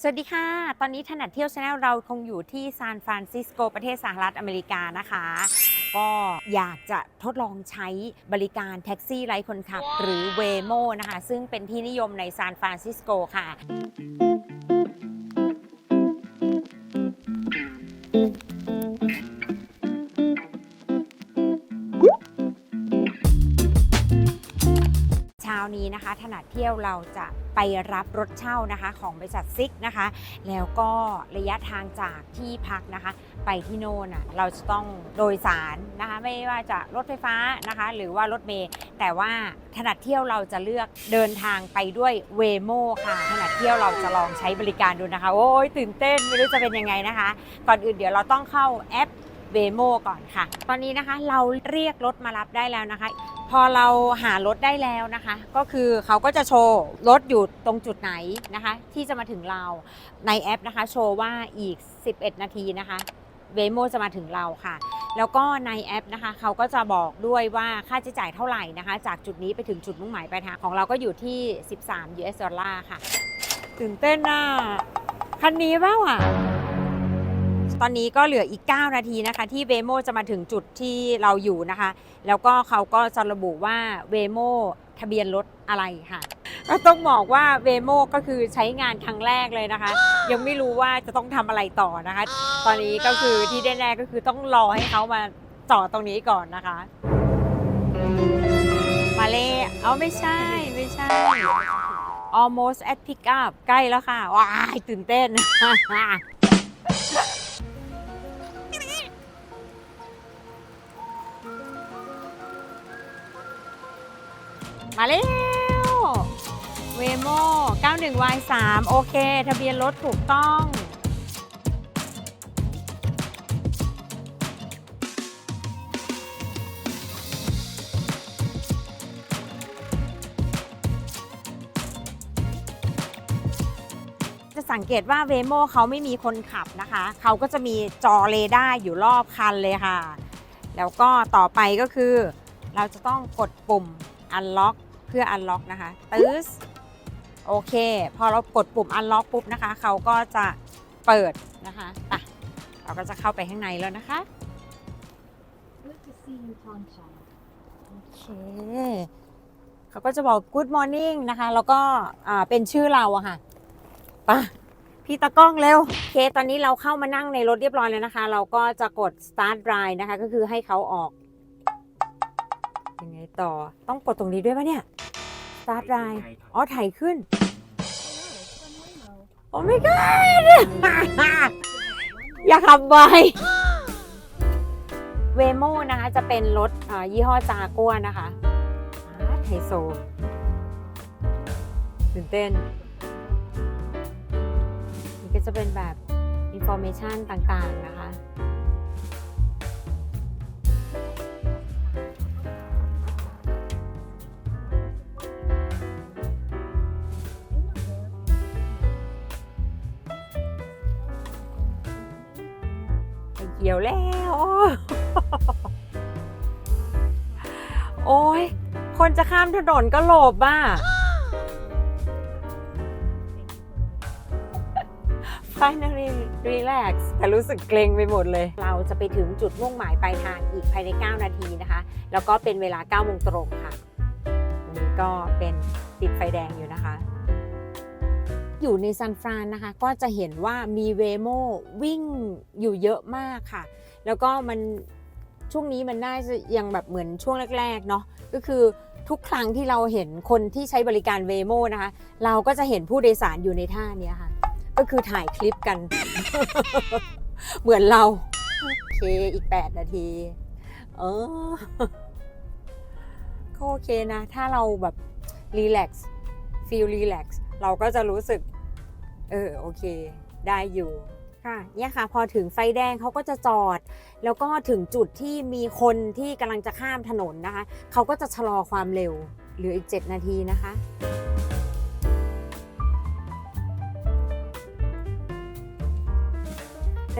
สวัสดีค่ะ ตอนนี้ถนัดเที่ยวชาแนลเราคงอยู่ที่ซานฟรานซิสโกประเทศสหรัฐอเมริกานะคะ ก็อยากจะทดลองใช้บริการแท็กซี่ไร้คนขับ หรือเวโมนะคะ ซึ่งเป็นที่นิยมในซานฟรานซิสโกค่ะ นี้นะคะถนัดเที่ยวเราจะไปรับรถเช่านะคะของบริษัทซิกนะคะ แล้วก็ระยะทางจากที่พักนะคะ ไปที่โน่นเราจะต้องโดยสารนะคะ ไม่ว่าจะรถไฟฟ้านะคะ หรือว่ารถเมล์แต่ว่าถนัดเที่ยวเราจะเลือกเดินทางไปด้วยเวโมค่ะถนัดเที่ยวเราจะลองใช้บริการดูนะคะ โอ้ยตื่นเต้นไม่รู้จะเป็นยังไงนะคะ ก่อนอื่นเดี๋ยวเราต้องเข้าแอปเวโมก่อนค่ะ ตอนนี้นะคะเราเรียกรถมารับได้แล้วนะคะ พอเราหารถได้แล้วนะคะ ก็คือเขาก็จะโชว์รถอยู่ตรงจุดไหนนะคะ ที่จะมาถึงเราในแอปนะคะ โชว์ว่าอีก 11 นาทีนะคะเวโมจะมาถึงเราค่ะ แล้วก็ในแอปนะคะ เขาก็จะบอกด้วยว่าค่าใช้จ่ายเท่าไหร่นะคะ จากจุดนี้ไปถึงจุดมุ่งหมายปลายทางของเราก็อยู่ที่ 13 US ดอลลาร์ค่ะ ตื่นเต้นน่ะคันนี้เปล่าอะ ตอนนี้ก็เหลืออีก 9 นาทีนะคะ ที่เวโมจะมาถึงจุดที่เราอยู่นะคะ แล้วก็เขาก็จะระบุว่าเวโมทะเบียนรถอะไรค่ะก็ต้องบอกว่าเวโมก็คือใช้งานครั้งแรกเลยนะคะ ยังไม่รู้ว่าจะต้องทำอะไรต่อนะคะ ตอนนี้ก็คือที่แน่ๆก็คือต้องรอให้เขามาจอดตรงนี้ก่อนนะคะ มาเล่เอาไม่ใช่ไม่ใช่ almost at pick up ใกล้แล้วค่ะ ว้ายตื่นเต้น มาเร็วเวโม 91Y3 โอเค ทะเบียนรถถูกต้องจะสังเกตว่าเวโมเขาไม่มีคนขับนะคะ เขาก็จะมีจอเรดาร์อยู่รอบคันเลยค่ะ แล้วก็ต่อไปก็คือ เราจะต้องกดปุ่ม unlock เพื่อ unlock นะคะตึ๊สโอเค พอเรากดปุ่ม unlock ปุ๊บนะคะเขาก็จะเปิดนะคะไปเราก็จะเข้าไปข้างในแล้วนะคะ Good to see you, Tonsha. โอเคเขาก็จะบอก good morning นะคะ แล้วก็อ่าเป็นชื่อเราอะค่ะไปะพี่ตะกล้องเร็วโอเค ตอนนี้เราเข้ามานั่งในรถเรียบร้อยแล้วนะคะ เราก็จะกด start drive นะคะ ก็คือให้เขาออกยังไงต่อต้องกดตรงนี้ด้วยปะเนี่ย start drive อ๋อถ่ายขึ้น โอ้ my god อย่าขับไวเวโมนะคะ จะเป็นรถอ่ายี่ห้อจากัวนะคะอาร์ตไฮโซตื่นเต้น นี่ก็จะเป็นแบบอินโฟเมชันต่างๆนะคะ กี่ยวแล้ว โอ้ยคนจะข้ามถนนก็หลบบ้า finally relax แต่รู้สึกเกรงไปหมดเลย เราจะไปถึงจุดมุ่งหมายปลายทางอีกภายใน 9 นาทีนะคะ แล้วก็เป็นเวลา9โมงตรงค่ะนนี้ก็เป็นติดไฟแดงอยู่นะคะ อยู่ในซานฟรานนะคะ ก็จะเห็นว่ามีเวโมวิ่งอยู่เยอะมากค่ะ แล้วก็มันช่วงนี้มันน่าจะยังแบบเหมือนช่วงแรกๆเนาะก็คือทุกครั้งที่เราเห็นคนที่ใช้บริการเวโมนะคะ เราก็จะเห็นผู้โดยสารอยู่ในท่าเนี้ยค่ะ ก็คือถ่ายคลิปกัน เหมือนเรา โอเคอีก 8 นาที เออก็โอเคนะ ถ้าเราแบบรีแลกซ์ฟีลรีแลกซ์ เราก็จะรู้สึก เออโอเค ได้อยู่ค่ะเนี่ยค่ะ พอถึงไฟแดงเขาก็จะจอด แล้วก็ถึงจุดที่มีคนที่กำลังจะข้ามถนนนะคะเขาก็จะชะลอความเร็วเหลืออีก 7 นาทีนะคะ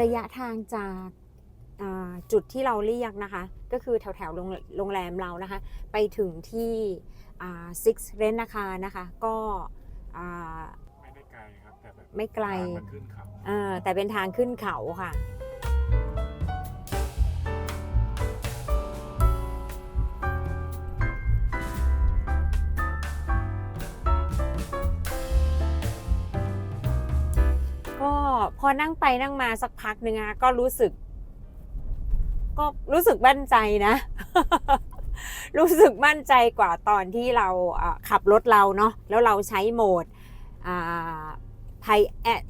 ระยะทางจากาจุดที่เราเรียกนะคะ ก็คือแถวแถวๆโรงโรงแรมเรานะคะ ไปถึงที่ซิกเรนนาคานะคะ ก็ อ่าไม่ได้ไกลครับแต่แบบไม่ไกล ทางมันขึ้นเขาอ่าแต่เป็นทางขึ้นเขาค่ะ ก็พอนั่งไปนั่งมาสักพักหนึ่งอะก็รู้สึก ก็รู้สึกมั่นใจนะ รู้สึกมั่นใจกว่าตอนที่เราขับรถเราเนาะแล้วเราใช้โหมดไพ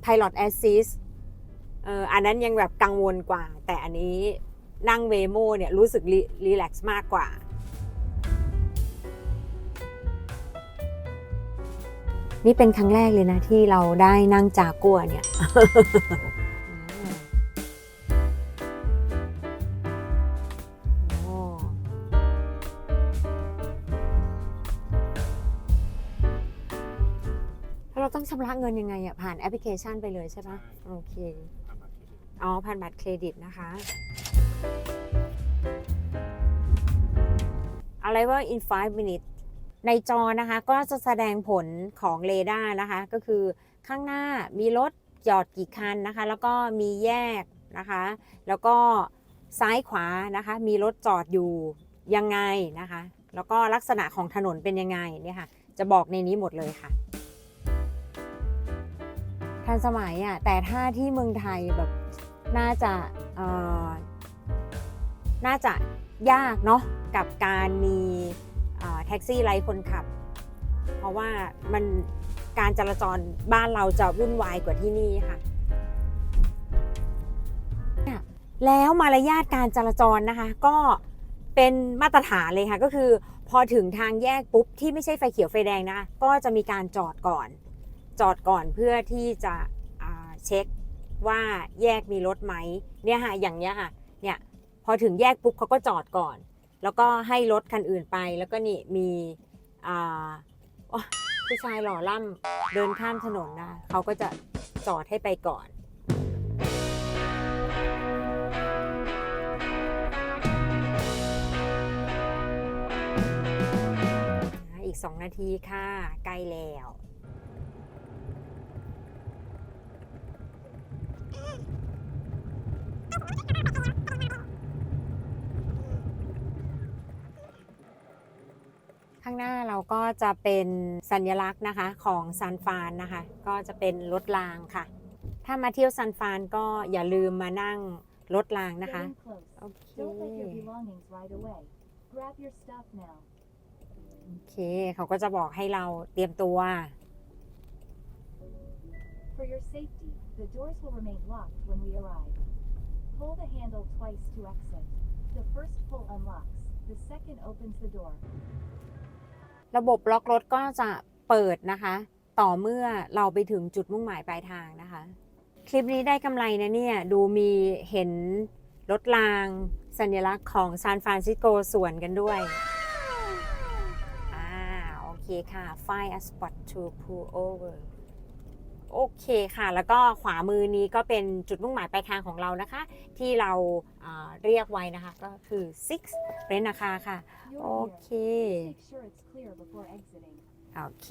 ไพลอตแอสซิสเอออันนั้นยังแบบกังวลกว่า แต่อันนี้นั่งเวโมเนี่ยรู้สึกรีแลกซ์มากกว่านี่เป็นครั้งแรกเลยนะที่เราได้นั่งจากัวเนี่ย เราต้องชำระเงินยังไงอะผ่านแอปพลิเคชันไปเลยใช่ปะโอเค ทำมาที่นี่อ๋อผ่านบัตรเครดิตนะคะ Arrival in 5 minutes ในจอนะคะก็จะแสดงผลของเรดาร์นะคะ ก็คือข้างหน้ามีรถจอดกี่คันนะคะ แล้วก็มีแยกนะคะ แล้วก็ซ้ายขวานะคะ มีรถจอดอยู่ยังไงนะคะ แล้วก็ลักษณะของถนนเป็นยังไงเนี่ยค่ะ จะบอกในนี้หมดเลยค่ะ ทันสมัยอะแต่ถ้าที่เมืองไทยแบบน่าจะอ่อน่าจะยากเนาะกับการมีแท็กซี่ไร้คนขับ เพราะว่ามันการจราจรบ้านเราจะวุ่นวายกว่าที่นี่ค่ะแล้วมารยาทการจราจรนะคะ ก็เป็นมาตรฐานเลยค่ะ ก็คือพอถึงทางแยกปุ๊บที่ไม่ใช่ไฟเขียวไฟแดงนะคะก็จะมีการจอดก่อน จอดก่อนเพื่อที่จะเช็คว่าแยกมีรถไหมเนี่ยค่ะอย่างเนี้ยค่ะเนี่ยพอถึงแยกปุ๊บเขาก็จอดก่อน แล้วก็ให้รถคันอื่นไปแล้วก็นี่มีผู้ชายหล่อล่ำเดินข้ามถนนนะเขาก็จะจอดให้ไปก่อนอีก 2 นาทีค่ะ ใกล้แล้วางหน้าเราก็จะเป็นสัญลักษณ์นะคะของซานฟรานนะคะ ก็จะเป็นรถรางค่ะ ถ้ามาเที่ยวซานฟรานก็อย่าลืมมานั่งรถรางนะคะ Getting close. โอเค Don't let your belongings right away. Grab your stuff now. โอเค เขาก็จะบอกให้เราเตรียมตัว For your safety, the doors will remain locked when we arrive. Pull the handle twice to exit. The first pull unlocks. The second opens the door. ระบบล็อกรถก็จะเปิดนะคะ ต่อเมื่อเราไปถึงจุดมุ่งหมายปลายทางนะคะ คลิปนี้ได้กำไรนะเนี่ย ดูมีเห็นรถรางสัญลักษณ์ของซานฟรานซิสโกสวนกันด้วยอ่าโอเคค่ะ find a spot to pull over โอเคค่ะ แล้วก็ขวามือนี้ก็เป็นจุดมุ่งหมายปลายทางของเรานะคะ ที่เราอ่าเรียกไว้นะคะ ก็คือ six เรนนาคาค่ะ โอ You're เค here. Make sure it's clear before exiting. โอเค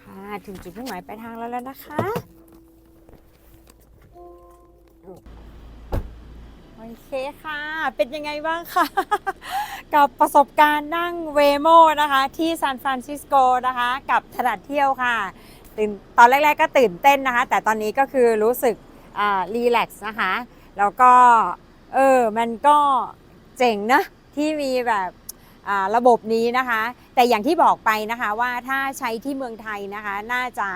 ค่ะถึงจุดมุ่งหมายปลายทางแล้วแล้วนะคะโอเคค่ะ เป็นยังไงบ้างคะ กับประสบการณ์นั่งเวโมนะคะ ที่ซานฟรานซิสโกนะคะ กับถนัดเที่ยวค่ะตื่นตอนแรกๆก็ตื่นเต้นนะคะ แต่ตอนนี้ก็คือรู้สึกรีแลกซ์นะคะ แล้วก็เออมันก็เจ๋งนะที่มีแบบระบบนี้นะคะ แต่อย่างที่บอกไปนะคะว่าถ้าใช้ที่เมืองไทยนะคะ น่าจะ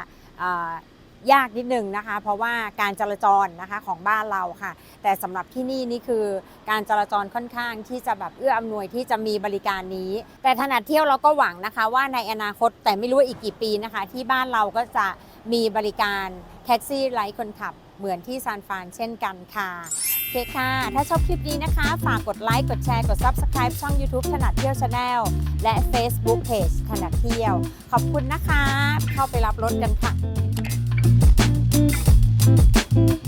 ยากนิดนึงนะคะ เพราะว่าการจราจรนะคะของบ้านเราค่ะ แต่สำหรับที่นี่นี่คือการจราจรค่อนข้างที่จะแบบเอื้ออำนวยที่จะมีบริการนี้ แต่ถนัดเที่ยวเราก็หวังนะคะ ว่าในอนาคตแต่ไม่รู้ว่าอีกกี่ปีนะคะ ที่บ้านเราก็จะมีบริการแท็กซี่ไร้คนขับเหมือนที่ซานฟรานเช่นกันค่ะโอเคค่ะ ถ้าชอบคลิปนี้นะคะ ฝากกดไลค์ กดแชร์ กด Subscribe ช่อง YouTube ถนัดเที่ยว Channel และ Facebook Page ถนัดเที่ยว ขอบคุณนะคะ เข้าไปรับรถกันค่ะ Thank you.